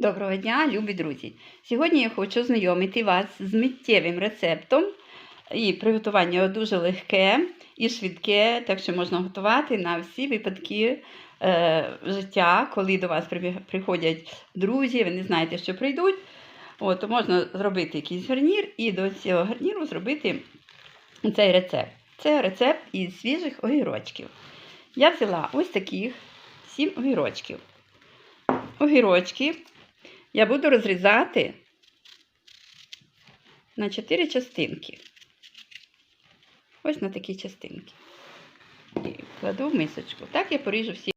Доброго дня, любі друзі! Сьогодні я хочу знайомити вас з миттєвим рецептом. І приготування дуже легке і швидке, так що можна готувати на всі випадки е, життя, коли до вас приходять друзі, ви не знаєте, що прийдуть. От, то можна зробити якийсь гарнір і до цього гарніру зробити цей рецепт. Це рецепт із свіжих огірочків. Я взяла ось таких 7 огірочків. Огірочки я буду розрізати на 4 частинки. Ось на такі частинки. І кладу в мисочку. Так я поріжу всі.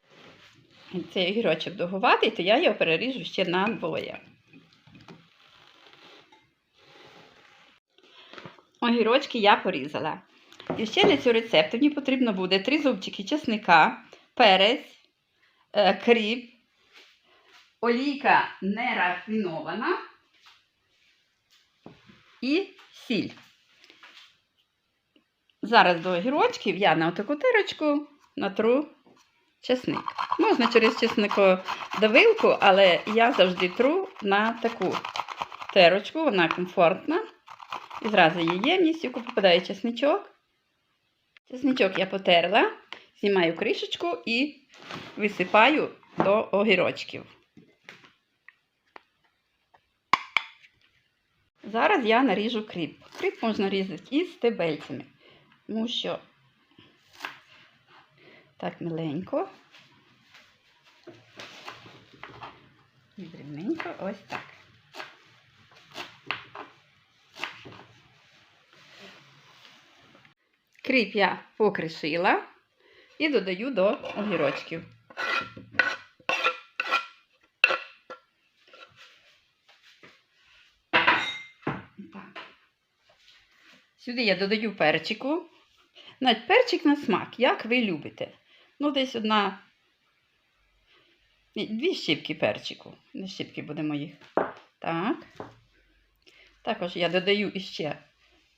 Цей огірочок довгуватий, то я його переріжу ще на двоє. Огірочки я порізала. І ще для цього рецепту мені потрібно буде 3 зубчики чесника, перець, е, кріп, олійка не рафінована і сіль. Зараз до огірочків я на таку тирочку натру чесник. Можна через чесникодавилку, але я завжди тру на таку терочку, вона комфортна. І зразу її ємність, яку попадає чесничок. Чесничок я потерла, знімаю кришечку і висипаю до огірочків. Зараз я наріжу кріп. Кріп можна різати із стебельцями, тому що так миленько. І дрібненько ось так. Кріп я покришила і додаю до огірочків. Сюди я додаю перчику. Навіть перчик на смак, як ви любите. Ну, десь одна. Дві щіпки перчику. Не щіпки будемо їх. Так. Також я додаю іще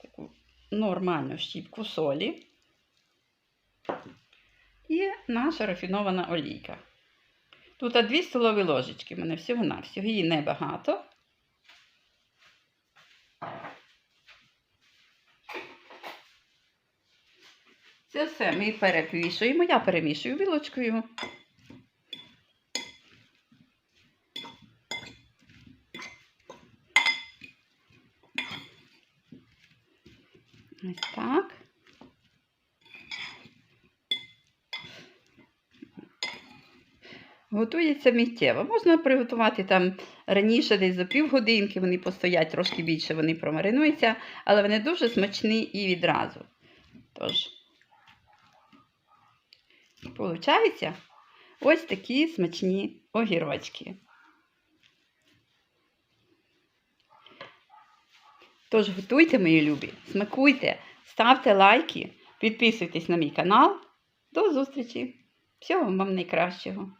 таку нормальну щіпку солі. І наша рафінована олійка. Тут 2 столові ложечки. У мене всього-навсього. Її небагато. Це все ми перемішуємо. Я перемішую вілочкою. Ось так. Готується миттєво. Можна приготувати там раніше, десь за півгодинки, вони постоять трошки більше, вони промаринуються, але вони дуже смачні і відразу. Тож, Получаються ось такі смачні огірочки. Тож готуйте, мої любі, смакуйте, ставте лайки, підписуйтесь на мій канал. До зустрічі! Всього вам найкращого!